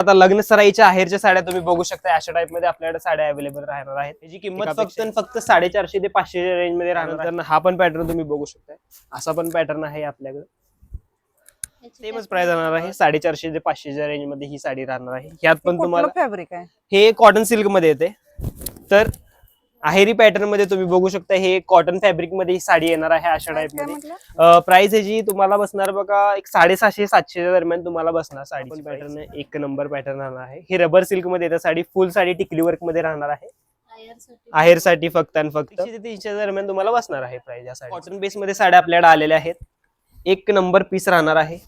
आता लग्न सराईच्या आहेरच्या साड्या तुम्ही बघू शकता. अशा टाइपमध्ये आपल्याकडे साड्या अवेलेबल राहणार आहेत. त्याची किंमत फक्त फक्त साडेचारशे ते पाचशे रेंजमध्ये राहणार आहे. हा पण पॅटर्न तुम्ही बघू शकता असा पण पॅटर्न आहे आपल्याकडे. सेमच प्राइस राहणार आहे. साडेचारशे ते पाचशेच्या रेंजमध्ये ही साडी राहणार आहे. ह्यात पण तुम्हाला फॅब्रिक आहे? हे कॉटन सिल्कमध्ये येते. तर आहेरी पॅटर्नमध्ये तुम्ही बघू शकता हे कॉटन फॅब्रिकमध्ये ही साडी येणार आहे अशा टाइपमध्ये. प्राइस ह्याची तुम्हाला बसणार बघा एक साडेसहाशे सातशे दरम्यान तुम्हाला बसणार. साडी पॅटर्न एक नंबर पॅटर्न राहणार आहे. हे रबर सिल्कमध्ये येतं साडी फुल साडी टिकली वर्कमध्ये राहणार आहे. आहेरसाठी फक्त आणि फक्त. तीनशे दरम्यान तुम्हाला बसणार आहे प्राइस या साडी कॉटन बेस मध्ये साड्या आपल्याकडे आलेल्या आहेत. एक नंबर पीस राहणार आहे.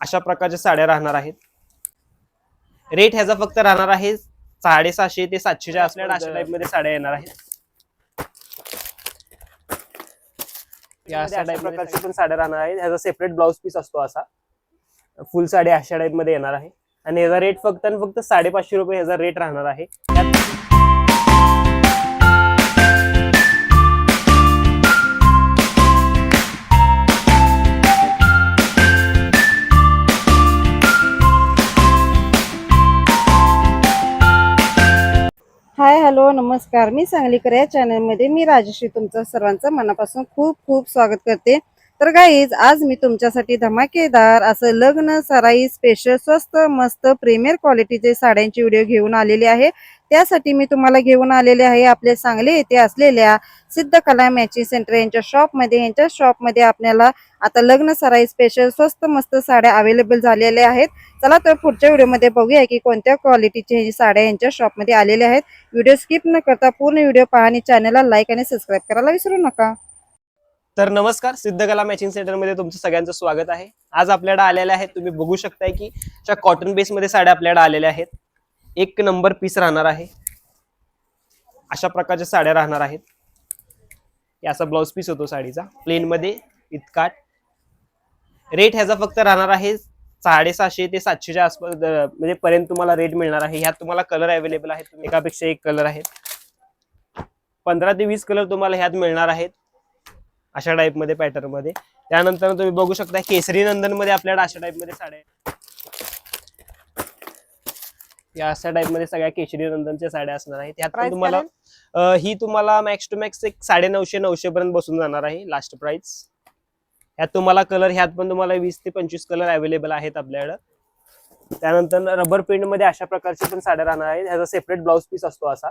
अशा प्रकारच्या साड्या राहणार आहेत. रेट ह्याचा फक्त राहणार आहे साडेसहाशे ते सातशेच्या असल्या अशा टाइपमध्ये साड्या येणार आहेत. अशा टाइप पण साड्या राहणार आहेत. ह्याचा सेपरेट ब्लाउज पीस असतो असा. फुल साडी अशा टाइपमध्ये येणार आहे. आणि ह्याचा रेट फक्त आणि फक्त साडेपाचशे रुपये ह्याचा रेट राहणार आहे. हॅलो नमस्कार. मी सांगलीकर या चॅनलमध्ये मी राजश्री तुमचं सर्वांचं मनापासून खूप खूप स्वागत करते. तर गाईज आज मी तुमच्यासाठी धमाकेदार असं लग्न सराई स्पेशल स्वस्त मस्त प्रीमियर क्वालिटीचे साड्यांची व्हिडिओ घेऊन आलेली आहे. त्यासाठी मी तुम्हाला घेऊन आलेले आहे आपले सांगली येथे असलेल्या सिद्ध कला मॅचिंग सेंटर यांच्या शॉपमध्ये यांच्या शॉपमध्ये आपल्याला आता लग्न सराई स्पेशल स्वस्त मस्त साड्या अवेलेबल झालेल्या आहेत. चला तर पुढच्या व्हिडिओमध्ये बघूया की कोणत्या क्वालिटीच्या साड्या यांच्या शॉपमध्ये आलेल्या आहेत. व्हिडिओ स्किप न करता पूर्ण व्हिडिओ पहा आणि चॅनलला लाईक आणि सबस्क्राईब करायला विसरू नका. तर नमस्कार सिद्धकला मॅचिंग सेंटरमध्ये तुमचं सगळ्यांचं स्वागत आहे. आज आपल्याला आलेल्या आहेत तुम्ही बघू शकताय की अशा कॉटन बेस मध्ये साड्या आपल्याला आलेल्या आहेत. एक नंबर पीस राहणार आहे. अशा प्रकारच्या साड्या राहणार आहेत. याचा असा पीस होतो साडीचा. प्लेन मध्ये इतकाट रेट ह्याचा फक्त राहणार आहे साडेसहाशे ते सातशेच्या आसपास म्हणजे पर्यंत तुम्हाला रेट मिळणार आहे. ह्यात तुम्हाला कलर अवेलेबल आहेत. एकापेक्षा एक कलर आहेत. पंधरा ते वीस कलर तुम्हाला ह्यात मिळणार आहेत. अशा टाईपमध्ये पॅटर्नमध्ये त्यानंतर तुम्ही बघू शकता केसरी नंदनमध्ये आपल्याला अशा टाइपमध्ये साड्या आहेत. या अशा टाइपमध्ये सगळ्या केशरी नंदनच्या साड्या असणार आहेत. ह्यात पण तुम्हाला अं, ही तुम्हाला मॅक्स टू मॅक्स एक साडे नऊशे नऊशे पर्यंत बसून जाणार आहे लास्ट प्राइस ह्यात तुम्हाला कलर ह्यात पण तुम्हाला वीस ते पंचवीस कलर अवेलेबल आहेत आपल्याकडं. त्यानंतर रबर प्रिंटमध्ये अशा प्रकारची पण साड्या राहणार आहेत. ह्याचा सेपरेट ब्लाउज पीस असतो असा.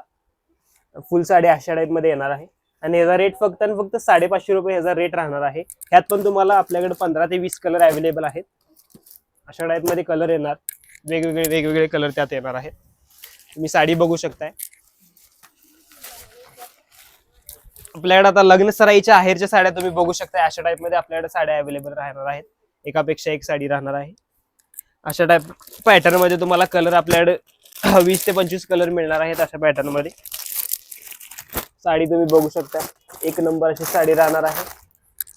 फुल साडी अशा टाइपमध्ये येणार आहे. आणि ह्याचा रेट फक्त आणि फक्त साडेपाचशे रुपये ह्याचा रेट राहणार आहे. ह्यात पण तुम्हाला आपल्याकडे पंधरा ते वीस कलर अवेलेबल आहेत. अशा टाइपमध्ये कलर येणार. वेगवेगळे वेगवेगळे कलर त्यात येणार आहेत तुम्ही साडी बघू शकताय. आपल्याकडे आता लग्न सराईच्या आहेरच्या साड्या तुम्ही बघू शकताय. अशा टाइपमध्ये आपल्याकडे साड्या अवेलेबल राहणार आहेत. एकापेक्षा एक साडी राहणार आहे. अशा टाइप पॅटर्नमध्ये तुम्हाला कलर आपल्याकडे वीस ते पंचवीस कलर मिळणार आहेत अशा पॅटर्नमध्ये. साडी तुम्ही बघू शकता एक नंबर अशी साडी राहणार आहे.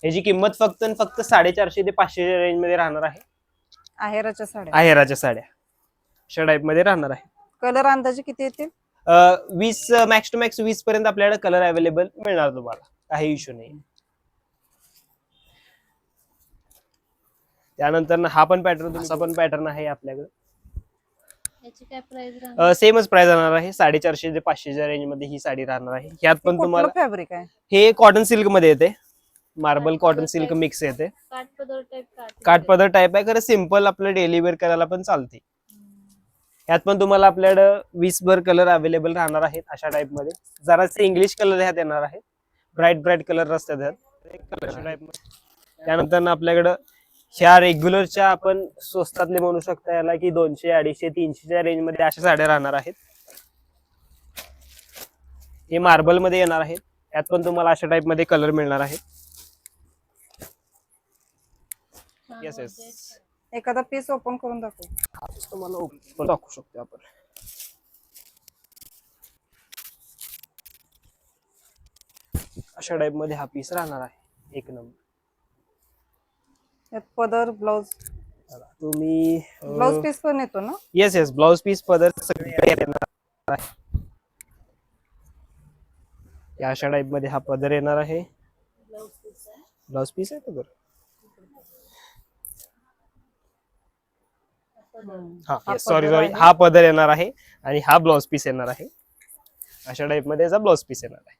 ह्याची किंमत फक्त आणि फक्त साडेचारशे ते पाचशे रेंजमध्ये राहणार आहे. आहेराच्या साड्या. आहेराच्या साड्या. अशा टाइपमध्ये राहणार आहे. कलर अंदाजे किती येतील? वीस मॅक्स टू मॅक्स वीस पर्यंत आपल्याकडे कलर अवेलेबल मिळणार तुम्हाला. काही इश्यू नाही. त्यानंतर हा पण पॅटर्न असा पण पॅटर्न आहे आपल्याकडे. याची काय प्राइस सेमच प्राइस राहणार आहे. साडेचारशे ते पाचशेच्या रेंजमध्ये ही साडी राहणार आहे. ह्यात पण तुम्हाला फॅब्रिक आहे? हे कॉटन सिल्कमध्ये येते. मार्बल कॉटन सिल्क मिक्स येते. काठपदर टाईप आहे. खरं सिंपल आपलं डेली वेअर करायला पण चालते. ह्यात पण तुम्हाला आपल्याकडं वीस भर कलर अवेलेबल राहणार आहेत अशा टाइपमध्ये. जरासे इंग्लिश कलर ह्यात येणार आहेत. ब्राईट ब्राईट कलर असतात ह्यात त्यानंतर आपल्याकडं ह्या रेग्युलरच्या आपण स्वस्तातले म्हणू शकता याला की दोनशे अडीचशे तीनशेच्या रेंजमध्ये अशा साड्या राहणार आहेत. हे मार्बलमध्ये येणार आहेत. यात पण तुम्हाला अशा टाइपमध्ये कलर मिळणार आहे येस येस एखादा पीस ओपन करून दाखव. तुम्हाला ओपन दाखवू शकतो आपण. अशा टाइपमध्ये हा पीस राहणार आहे. एक नंबर यात पदर ब्लाउज तुम्ही ब्लाउज पीस पण येतो ना? येस येस ब्लाउज पीस पदर सगळे येणार आहे. या अशा टाइपमध्ये हा पदर येणार आहे. ब्लाउज पीस आहे पदर. हा सॉरी सॉरी. हा पदर येणार आहे आणि हा ब्लाउज पीस येणार आहे. अशा टाइपमध्ये याचा ब्लाउज पीस येणार आहे.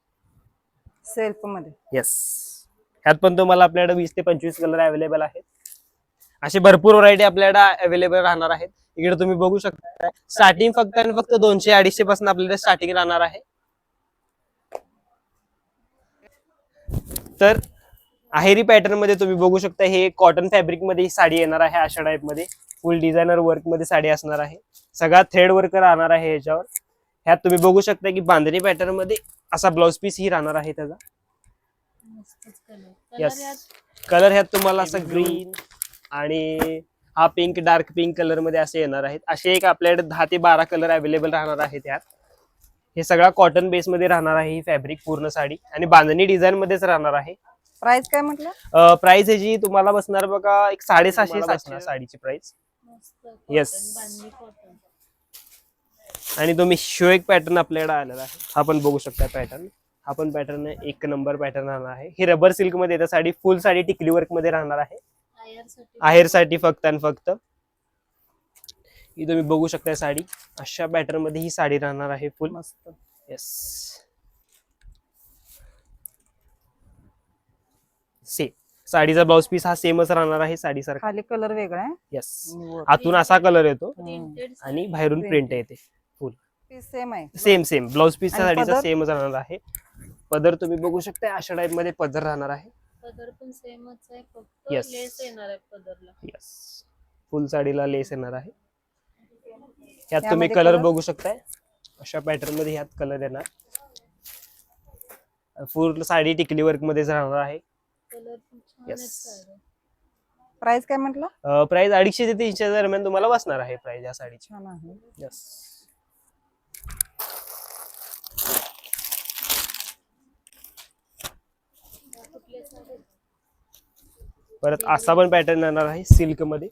सेल्फमध्ये. येस ह्यात पण तुम्हाला आपल्याकडे वीस ते पंचवीस कलर अवेलेबल आहेत. अशी भरपूर व्हरायटी आपल्याकडे अवेलेबल राहणार आहेत. इकडे तुम्ही बघू शकता स्टार्टिंग फक्त आणि फक्त दोनशे अडीचशे पासून आपल्याकडे स्टार्टिंग राहणार आहे. तर आहेरी पॅटर्नमध्ये तुम्ही बघू शकता हे कॉटन फॅब्रिकमध्ये ही साडी येणार आहे अशा टाइपमध्ये. फुल डिझायनर वर्कमध्ये साडी असणार आहे. सगळा थ्रेड वर्क राहणार आहे ह्याच्यावर. ह्यात तुम्ही बघू शकता की बांधणी पॅटर्नमध्ये असा ब्लाउज पीस ही राहणार आहे त्याचा. मस्तच कलर ह्यात तुम्हाला असं ग्रीन आणि हा पिंक डार्क पिंक कलरमध्ये असे येणार आहेत. असे एक आपल्याकडे दहा ते बारा कलर अवेलेबल राहणार आहेत यात हे सगळा कॉटन बेस मध्ये राहणार आहे ही फॅब्रिक पूर्ण साडी. आणि बांधणी डिझाईन मध्येच राहणार आहे. प्राइस काय म्हटलं? प्राइस ह्याची तुम्हाला बसणार बघा एक साडेसहाशे बसणार साडीची प्राइस Yes. कॉटन आणि तो मी शो एक पॅटर्न आपल्याकडे आलेला आहे. हा पण बघू शकता पॅटर्न हा पण पॅटर्न एक नंबर पॅटर्न राहणार आहे. ही रबर सिल्कमध्ये येतं साडी फुल साडी टिकली वर्कमध्ये राहणार आहे. आहेरसाठी फक्त आणि फक्त. ही तुम्ही बघू शकता साडी. अशा पॅटर्नमध्ये ही साडी राहणार आहे फुल मस्त. येस सेम साडीचा ब्लाउज पीस हा सेमच राहणार आहे साडीसारखा. खाली कलर वेगळा आहे. येस आतून असा कलर येतो आणि बाहेरून प्रिंट येते पीस सेम आहे. सेम सेम ब्लाउज पीसचा आणि साडीचा पदर? सेमच राहणार आहे. पदर तुम्ही बघू शकता अशा टाइपमध्ये पदर राहणार आहे. पदर पण सेमच आहे फक्त Yes. लेस येणार आहे पदरला. येस फुल साडीला लेस येणार आहे. ह्यात तुम्ही यामध्ये कलर color? बघू शकताय. अशा पॅटर्नमध्ये ह्यात कलर येणार. फुल साडी टिकली वर्क मध्येच राहणार आहे. साड्या प्राइस काय म्हटलं? प्राइस अडीचशे ते तीनशे दरम्यान तुम्हाला बसणार आहे प्राइस या साडीची. छान आहे. यस परत असा पण पॅटर्न येणार आहे सिल्कमध्ये.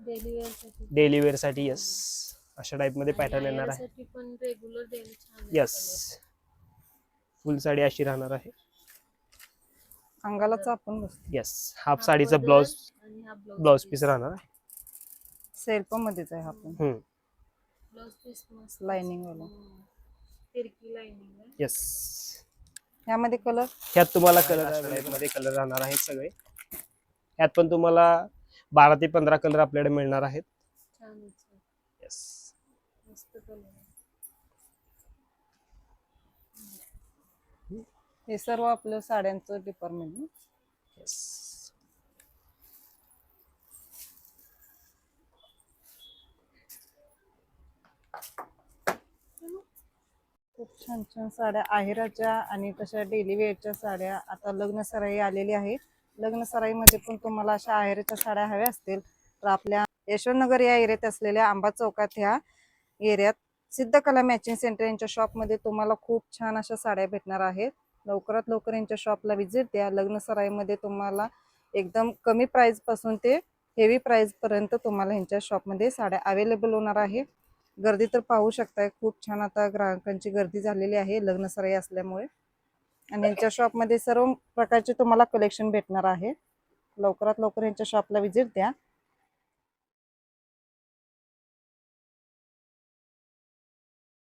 डेली वेअरसाठी. डेली वेअरसाठी यस अशा टाइपमध्ये पॅटर्न येणार आहे. पण रेग्युलर यस. फुल साडी अशी राहणार आहे. अंगाला चापून बसतो. येस हाफ साडीचा पदर ब्लाउज आणि हा ब्लाउज पीस राहणार आहे. सेल्फ मध्येच आहे हा पण. हम्म. ब्लाउज पीस मस्त. लाइनिंग वाला. हम्म. तिरकी लाइनिंग आहे. येस यामध्ये कलर ह्यात तुम्हाला कलरमध्ये कलर राहणार आहेत सगळे. ह्यात पण तुम्हाला बारा ते पंधरा कलर आपल्याकडे मिळणार आहेत छानच आहे. येस मस्त कलर आहे हे सर्व आपलं साड्यांचं डिपार्टमेंट येस खूप छान छान साड्या आहेराच्या आणि तशा डेली वेअरच्या साड्या. आता लग्न सराई आलेली आहे. लग्न सराईमध्ये पण तुम्हाला अशा आहेराच्या साड्या हव्या असतील. तर आपल्या यशवंतनगर या एरियात असलेल्या आंबा चौकात ह्या एरियात सिद्धकला मॅचिंग सेंटर यांच्या शॉपमध्ये तुम्हाला खूप छान अशा साड्या भेटणार आहेत. लवकरात लवकर यांच्या शॉपला व्हिजिट द्या. लग्न सराईमध्ये तुम्हाला एकदम कमी प्राईजपासून ते हेवी प्राईजपर्यंत तुम्हाला ह्यांच्या शॉपमध्ये साड्या अवेलेबल होणार आहे. गर्दी तर पाहू शकताय. खूप छान आता ग्राहकांची गर्दी झालेली आहे लग्न सराई असल्यामुळे. आणि यांच्या शॉपमध्ये सर्व प्रकारचे तुम्हाला कलेक्शन भेटणार आहे. लवकरात लवकर यांच्या शॉपला व्हिजिट द्या.